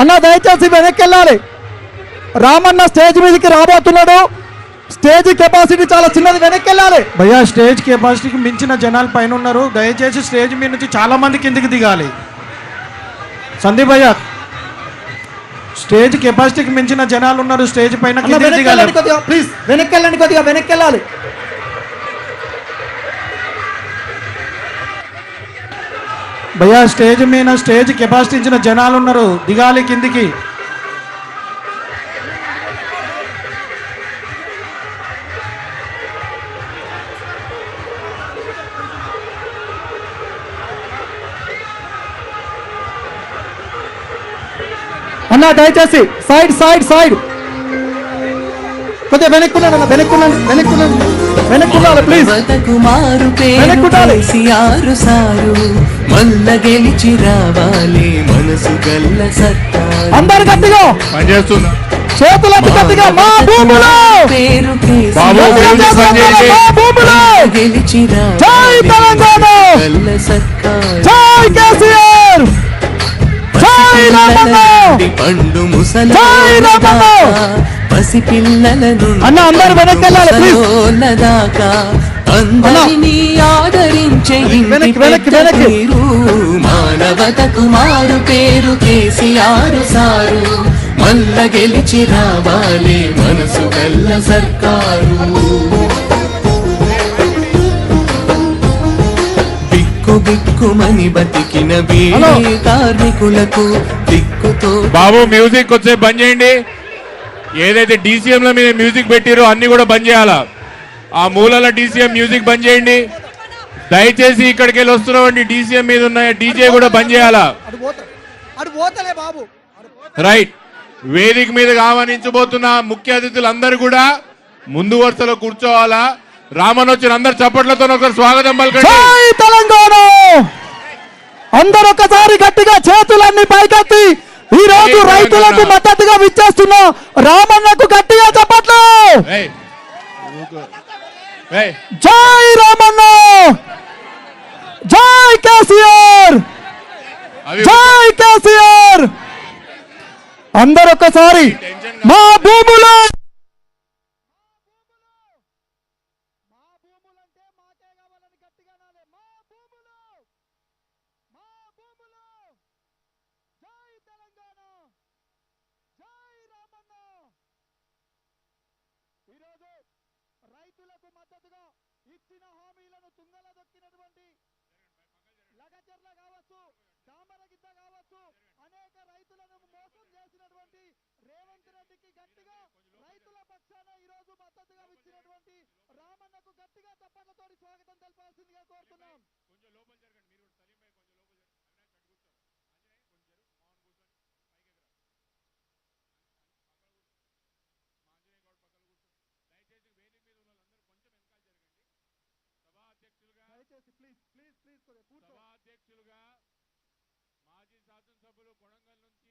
అన్న దయచేసి వెనక్కి వెళ్ళాలి రామన్న స్టేజ్ మీదకి రాబోతున్నాడు. స్టేజ్ కెపాసిటీ చాలా చిన్నది వెనక్కి వెళ్ళాలి భయ్యా స్టేజ్ కెపాసిటీకి మించిన జనాలు పైన ఉన్నారు. దయచేసి స్టేజ్ మీద నుంచి చాలా మంది కిందికి దిగాలి. సందీప్ భయ్యా స్టేజ్ కెపాసిటీకి మించిన జనాలు ఉన్నారు. స్టేజ్ పైన దిగాలి. ప్లీజ్. వెనక్కి వెళ్ళండి కొద్దిగా వెనక్కి వెళ్ళాలి భయ్యా స్టేజ్ మీద స్టేజ్ కెపాసిటీ ఇచ్చిన జనాలు ఉన్నారు దిగాలి కిందికి. అన్న దయచేసి సైడ్ సైడ్ సైడ్. కొద్దిగా వెనక్కున్నాడు అన్న వెనక్కున్నాడు వెనక్కున్నాడు వెనక్కున్నాడు ప్లీజ్ కుమారు వెనక్కుండాలి. సారు మల్ల గెలిచి రావాలి మనసు గల్ల సత్తారు అందరు గట్టిగా పనిచేస్తుందా చేతులకు గట్టిగా మా భూములు పేరు బాబు, గెలిచి జై తెలంగాణ గల్ల సత్తారు పండు! పసి పిల్లల అన్న, అందరూ please. దాకా అందరినీ ఆదరించే. తీరు. మానవతకు మారు పేరు కేసీఆర్ సారు మల్ల గెలిచి రావాలి మనసు గల్ల సర్కారు బిక్కు బిక్కుమని బతికిన. బీడీ కార్మికులకు దిక్కుతో బాబు మ్యూజిక్ వచ్చే బంద్ చేయండి. ఏదైతే DCM ల మీద మ్యూజిక్ పెట్టిరో అన్ని కూడా బంద్ చేయాలా? ఆ మూలల డీసీఎం మ్యూజిక్ బంద్ చేయండి. దయచేసి ఇక్కడికి వెళ్ళి వస్తున్నామండి. డీసీఎం మీద ఉన్న డీజే కూడా బంద్ చేయాలా? రైట్. వేదిక మీద ఆహ్వానించబోతున్న ముఖ్య అతిథులు అందరూ కూడా ముందు వరుసలో కూర్చోవాలా? రామన్ వచ్చిన అందరు చప్పట్లతో ఒకరు స్వాగతం పలకండి. తెలంగాణ! అందరూ ఒకసారి గట్టిగా చేతులన్నీ పైకెత్తి ఈ రోజు. రైతులకు మద్దతుగా విచ్చేస్తున్న రామన్నకు గట్టిగా చెప్పట్లు. జై రామన్న! జై కేసీఆర్! జై కేసీఆర్! అందరూ ఒకసారి మా భూములు ఈరోజు రైతులకు మద్దతుగా ఇచ్చిన హామీలను తుంగల దొక్కినటువంటి లగచర్ల కావచ్చు దామరగిద్ద కావచ్చు అనేక రైతులను మోసం చేసినటువంటి రేవంత్ రెడ్డికి గట్టిగా రైతుల పక్షాన ఈ రోజు మద్దతుగా ఇచ్చినటువంటి రామన్నకు గట్టిగా తప్పకతోటి స్వాగతం తెలపాల్సిందిగా కోరుతున్నాం. ప్లీజ్ ప్లీజ్ సభాధ్యక్షులుగా మాజీ శాసనసభ్యులు కొడంగల్ నుంచి